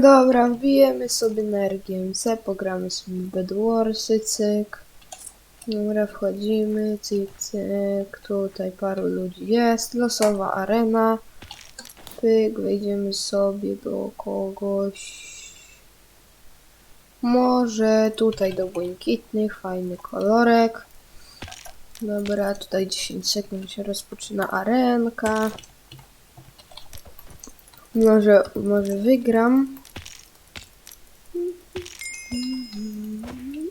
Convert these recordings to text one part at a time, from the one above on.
Dobra, wbijemy sobie energię C, pogramy sobie w Bedwarsy, cyk. Dobra, wchodzimy, cyk, cyk. Tutaj paru ludzi jest. Losowa arena. Pyk, wejdziemy sobie do kogoś. Może tutaj do błękitnych, fajny kolorek. Dobra, tutaj 10 sekund się rozpoczyna arenka. Może, może wygram.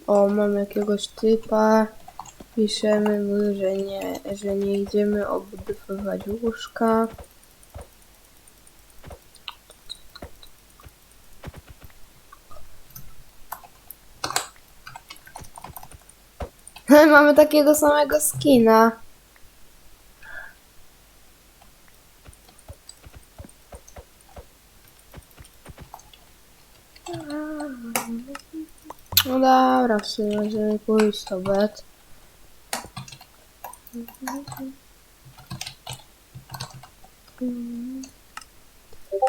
O, mam jakiegoś typa. Piszemy mu, że nie, że nie idziemy obudowywać łóżka. Mamy takiego samego skina. No dobra, w sumie możemy pójść to bet.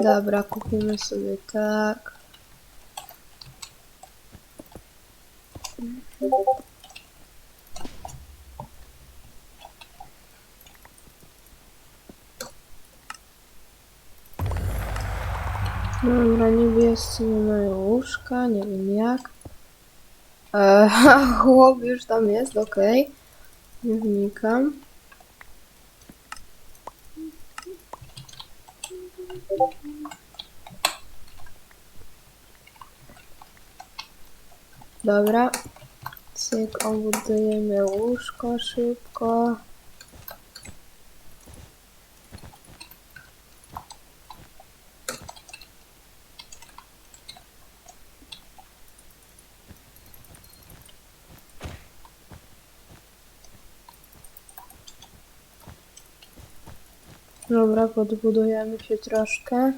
Dobra, kupimy sobie tak. Dobra, niebiescy nie mają łóżka, nie wiem jak. Eee, chłop już tam jest, okej. Nie wnikam. Dobra. Cyk, obudujemy łóżko szybko. Dobra, podbudujemy się troszkę.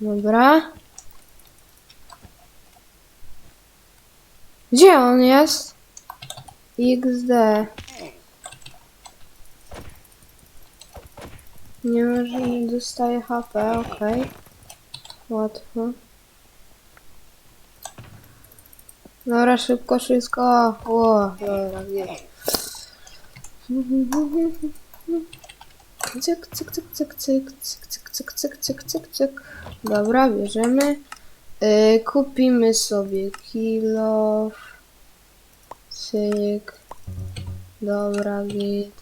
Dobra. Gdzie on jest? XD. Nie może nie dostaje HP, okej. Łatwo. Dobra, szybko, wszystko. O, dobra, nie. Cyk, cyk, cyk, cyk, cyk, cyk, cyk, cyk, cyk, cyk, cyk, cyk. Dobra, bierzemy. Y, kupimy sobie kilo. Cyk. Dobra, git.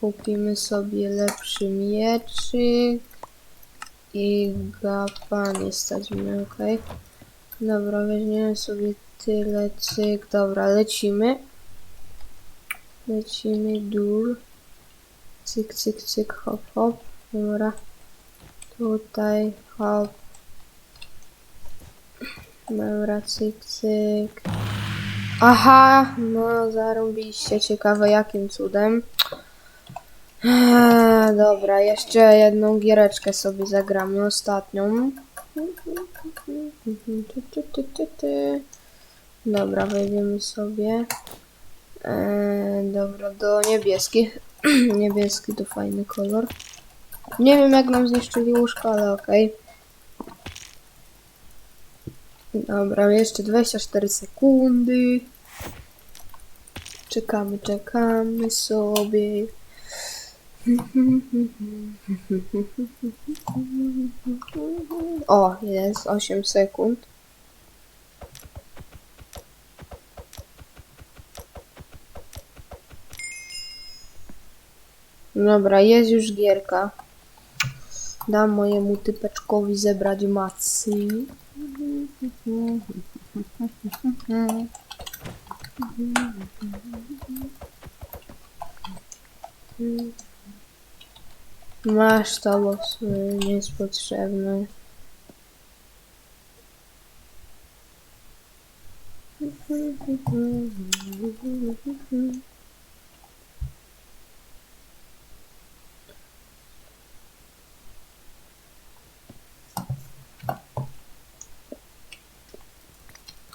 Kupimy sobie lepszy mieczyk. I gapa nie stać okej. Dobra, weźmiemy sobie tyle, cyk, dobra, lecimy. Lecimy, dur. Cyk, cyk, cyk, hop, hop. Dobra. Tutaj, hop. Dobra, cyk, cyk. Aha, no zarąbiście, ciekawe jakim cudem. Eee, Dobra, jeszcze jedną giereczkę sobie zagramy, ostatnią. Dobra, wejdziemy sobie. Eee, dobra, do niebieskich. Niebieski to fajny kolor. Nie wiem jak nam zniszczyli łóżko, ale okej. Dobra, jeszcze 24 sekundy. Czekamy, czekamy sobie. O, jest 8 sekund. Dobra, jest już gierka. Dam mojemu typeczkowi zebrać macy. Masz to, bo nie jest potrzebne.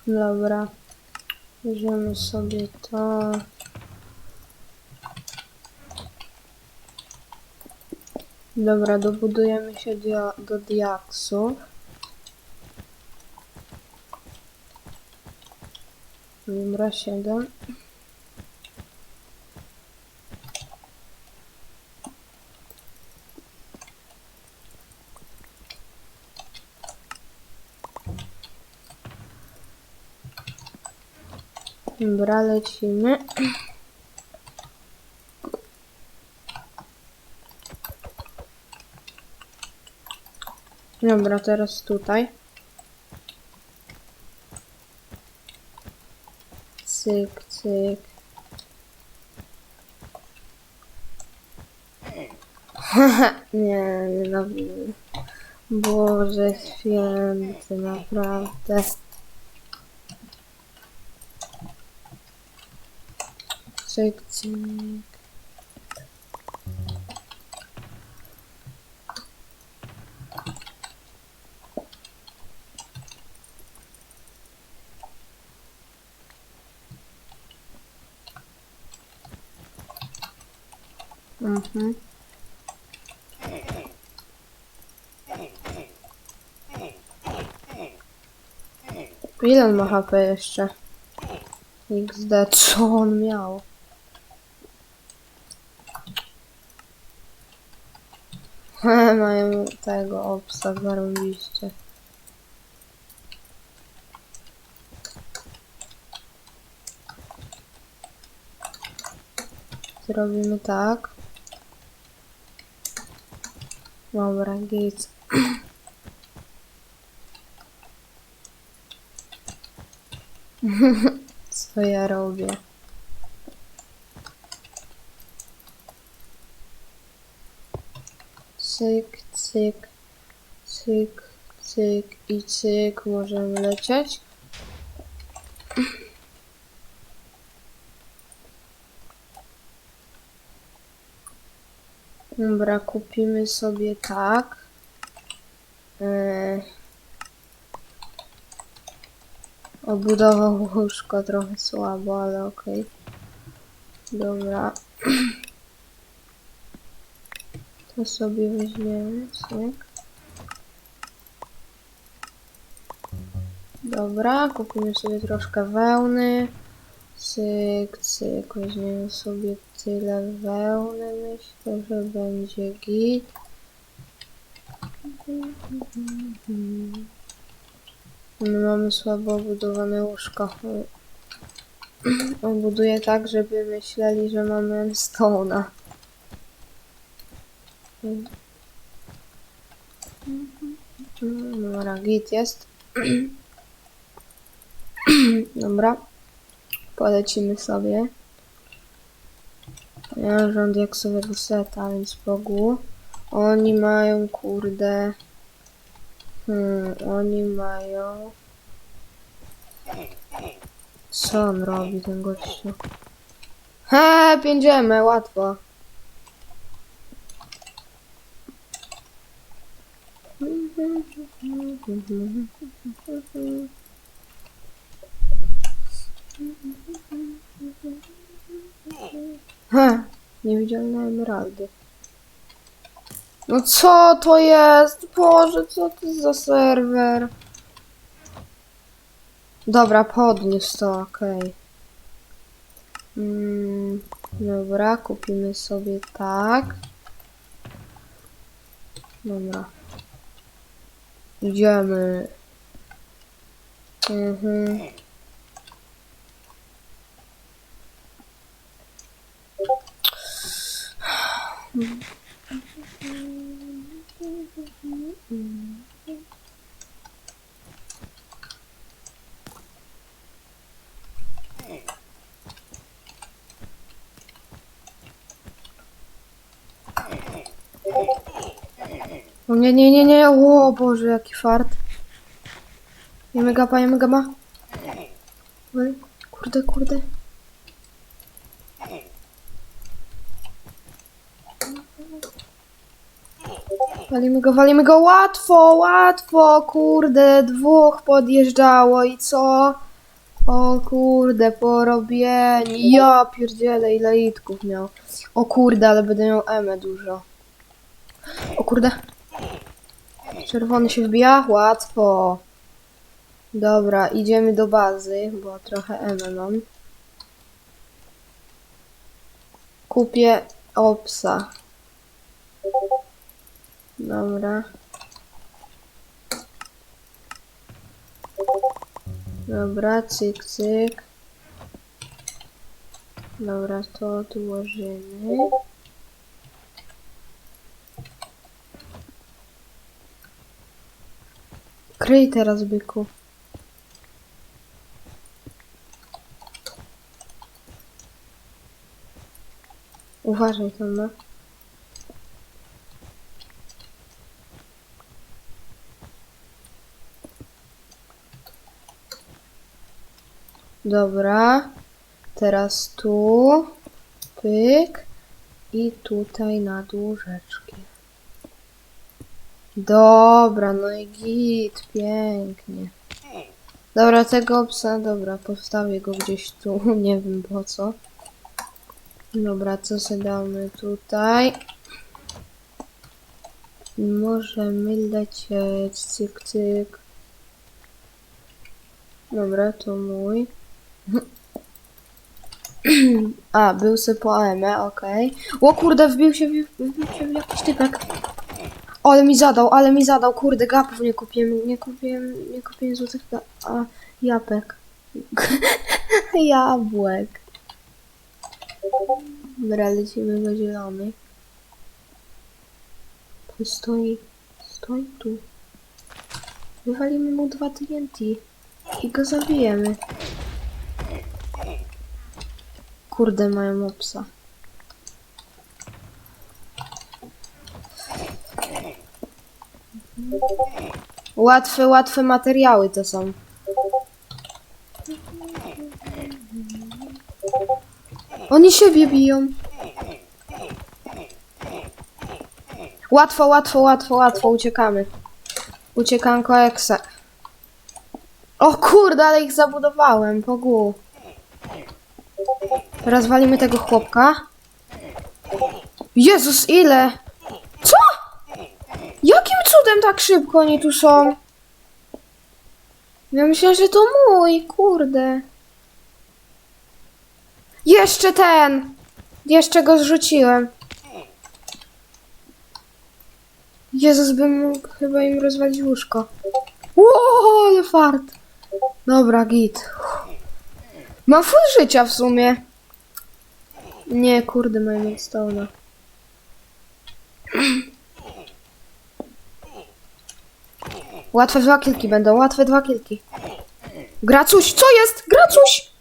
Dobra. Bierzemy sobie to. Dobra, dobudujemy się dia do diaksów. Dobra, 7. Dobra, lecimy. Dobra, teraz tutaj. Cyk, cyk. nie, nienawidzę. Boże święty, naprawdę. Cyk, cyk. Mhm. Ile on ma HP jeszcze? XD, co on miał? Mają tego obsa zarąbiście. Zrobimy tak. Dobra, git. Co ja robię? Cyk, cyk, cyk, cyk i cyk. Możemy lecieć. Dobra, kupimy sobie tak. Eee, obudowa łóżko trochę słabo, ale okej. Dobra. To sobie weźmiemy, cyk. Dobra, kupimy sobie troszkę wełny. Cyk, cyk, weźmiemy sobie tyle wełny, myślę, że będzie git. My mamy słabo obudowane łóżko. On buduje tak, żeby myśleli, że mamy stone'a. Dobra, git jest. Dobra. Polecimy sobie. Ja rząd jaksowego seta, więc Bogu. Oni mają, kurde... Hmm, oni mają... Co on robi, ten gościu? He, piędziemy, łatwo. He, niewidzialne emeraldy. No co to jest? Boże, co to za serwer? Dobra, podniósł to, okej. Mm, dobra, kupimy sobie tak. Dobra. Idziemy. Mhm. O nie, nie, nie, nie, o Boże, jaki fart. Jemy gapa, jemy gama. Oj, Kurde, kurde. Walimy go, walimy go, łatwo, łatwo, kurde, dwóch podjeżdżało i co? O kurde, porobieni. Ja pierdzielę, ile itków miał. O kurde, ale będę miał emę dużo. O kurde. Czerwony się wbija? Łatwo. Dobra, idziemy do bazy, bo trochę emę mam. Kupię opsa. Dobra. Dobra, cyk, cyk. Dobra, to odłożymy. Kryj teraz, byku. Uważaj tam, no. Dobra. Teraz tu. Pyk. I tutaj na dół rzeczki. Dobra, no i git, pięknie. Dobra, tego psa, dobra, postawię go gdzieś tu, nie wiem po co. Dobra, co sobie damy tutaj? Możemy lecieć, cyk, cyk. Dobra, to mój. A, był se po AM, okej. O kurde, wbił się, w- wbił się w jakiś typek. Ale mi zadał, ale mi zadał, kurde, gapów nie kupiłem, nie kupiłem, nie kupiłem złotych, a, jabłek. Jabłek. Dobra, lecimy do zielonej. Tu stoi, stoi tu. Wywalimy mu dwa TNT i go zabijemy. Kurde, mają opsa. Łatwe, łatwe materiały to są. Oni siebie biją. Łatwo, łatwo, łatwo, łatwo, uciekamy. Uciekanko ekse. O kurde, ale ich zabudowałem, pogu. Teraz walimy tego chłopka. Jezus, ile? Co? Jakim cudem tak szybko oni tu są? Ja myślę, że to mój, kurde. Jeszcze ten! Jeszcze go zrzuciłem. Jezus, bym mógł chyba im rozwalić łóżko. Ło, ale fart. Dobra, git. Mam full życia w sumie. Nie, kurde, mają stone'a. Łatwe dwa kilki będą, łatwe dwa kilki. Gracuś, co jest? Gracuś!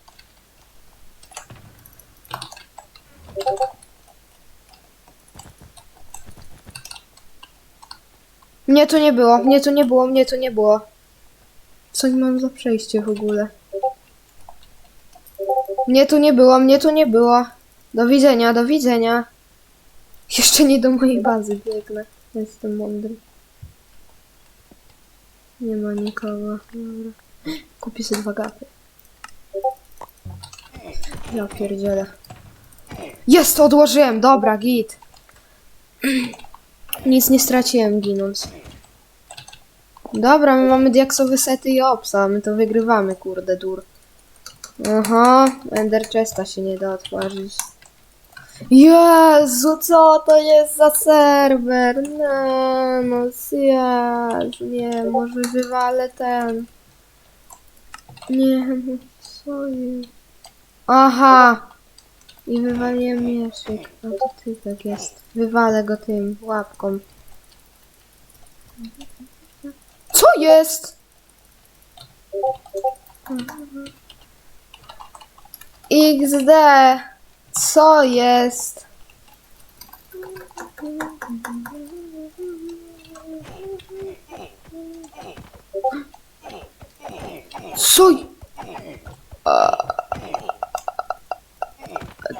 Mnie to nie było, mnie to nie było, mnie to nie było. Co nie mam za przejście w ogóle? Mnie tu nie było, mnie tu nie było. Do widzenia, do widzenia. Jeszcze nie do mojej bazy biegnę. Jestem mądry. Nie ma nikogo. Dobra. Kupię sobie dwa gapy. Ja pierdzielę. Jest, odłożyłem. Dobra, git. Nic nie straciłem ginąc. Dobra, my mamy diaksowe sety i opsa. My to wygrywamy, kurde, dur. Aha, Ender Chesta się nie da otworzyć. Jezu, co to jest za serwer? Nie, no Jezu, nie, może wywalę ten. Nie, no co jest? Aha! I wywaliłem mieszyk. No to ty tak jest. Wywalę go tym łapką. Co jest? XD. Co jest? Co?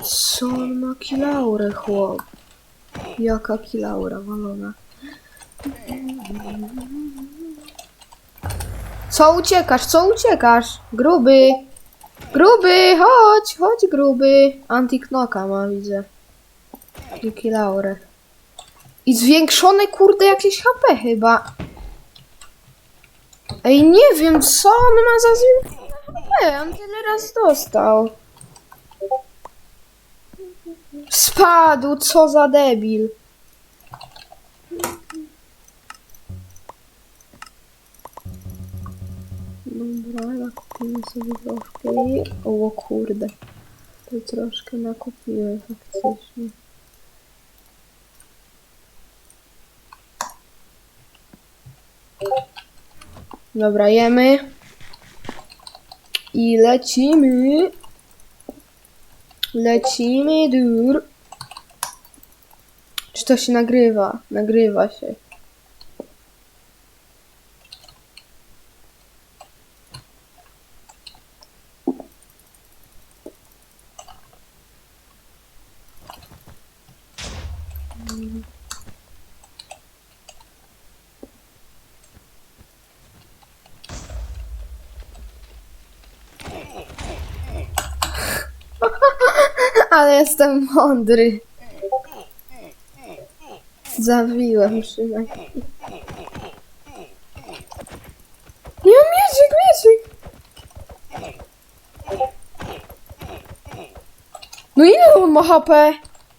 Co on ma kilaurę, chłop? Jaka kilaura walona? Co uciekasz? Co uciekasz? Gruby! Gruby, chodź, chodź gruby. Antiknoka ma, widzę. Dzięki Laurę. I zwiększone, kurde, jakieś HP chyba. Ej, nie wiem, co on ma za zwiększone HP. On tyle raz dostał. Spadł, co za debil. Dobra, nakupimy sobie troszkę i... O kurde. To troszkę nakupiłem faktycznie. Dobra, jemy. I lecimy. Lecimy, dur. Czy to się nagrywa? Nagrywa się. Ale jestem mądry. Zawiłem przynajmniej. Nie, mieczyk, mieczyk! No ile on ma HP?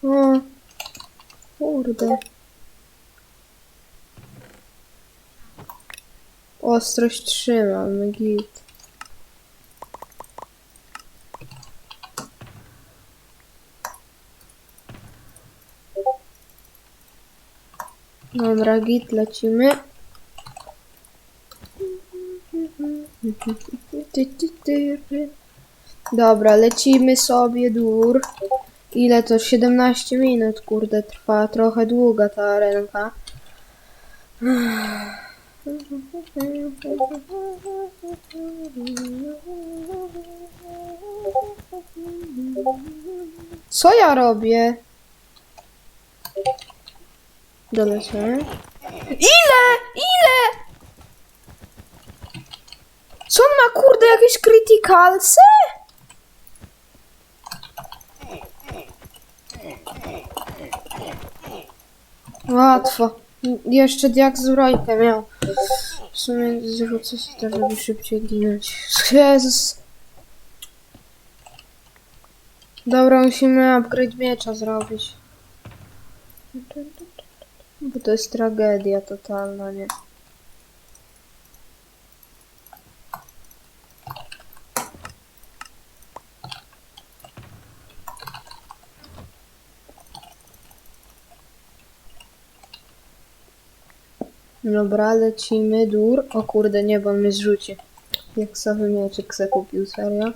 O, kurde. Ostrość trzymam, git. Dobra, git, lecimy. Dobra, lecimy sobie dur. Ile to? 17 minut, kurde, trwa. Trochę długa ta arenka. Co ja robię? Dolecę. Ile? Ile? Co on ma, kurde, jakieś krytykalce? Łatwo. Jeszcze jak zbrojkę miał. W sumie zrzucę się to, żeby szybciej ginąć. Jezus. Dobra, musimy upgrade miecza zrobić. Bo to jest tragedia totalna, nie? Dobra, lecimy, dur. O kurde, nie, bo on mnie zrzuci. Jak sobie mieczyk se kupił, serio?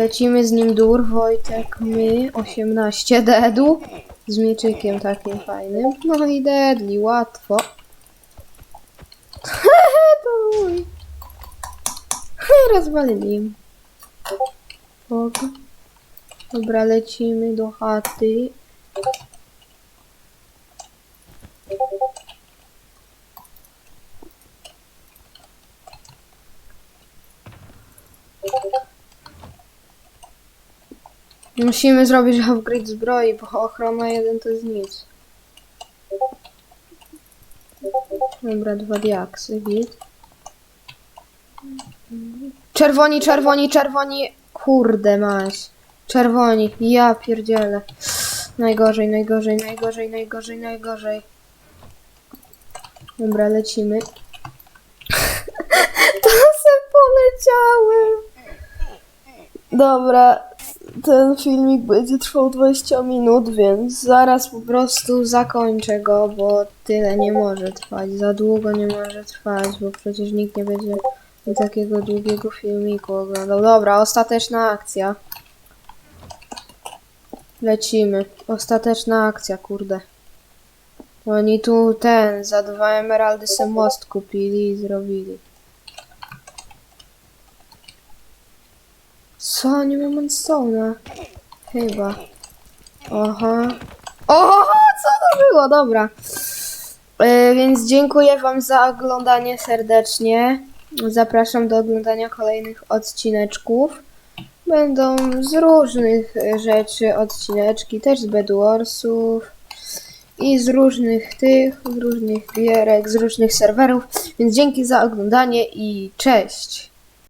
Lecimy z nim dur, Wojtek, my, 18 dedu. Z mieczykiem takim fajnym. No i dedli, łatwo. to mój. Rozwalili. Dobra, lecimy do chaty. Musimy zrobić upgrade zbroi, bo ochrona 1 to jest nic. Dobra, dwa diaksy, git. Czerwoni, czerwoni, czerwoni. Kurde maś. Czerwoni, ja pierdzielę. Najgorzej, najgorzej, najgorzej, najgorzej, najgorzej. Dobra, lecimy. to se poleciałem. Dobra, ten filmik będzie trwał 20 minut, więc zaraz po prostu zakończę go, bo tyle nie może trwać. Za długo nie może trwać, bo przecież nikt nie będzie takiego długiego filmiku oglądał. Dobra, ostateczna akcja. Lecimy. Ostateczna akcja, kurde. Oni tu ten, za dwa emeraldy se most kupili i zrobili. Co? Nie mam Monstona. Chyba. Oha. Oho, co to było? Dobra. E, Więc dziękuję Wam za oglądanie serdecznie. Zapraszam do oglądania kolejnych odcineczków. Będą z różnych rzeczy odcineczki, też z Bedwarsów i z różnych tych, z różnych gierek, z różnych serwerów. Więc dzięki za oglądanie i cześć!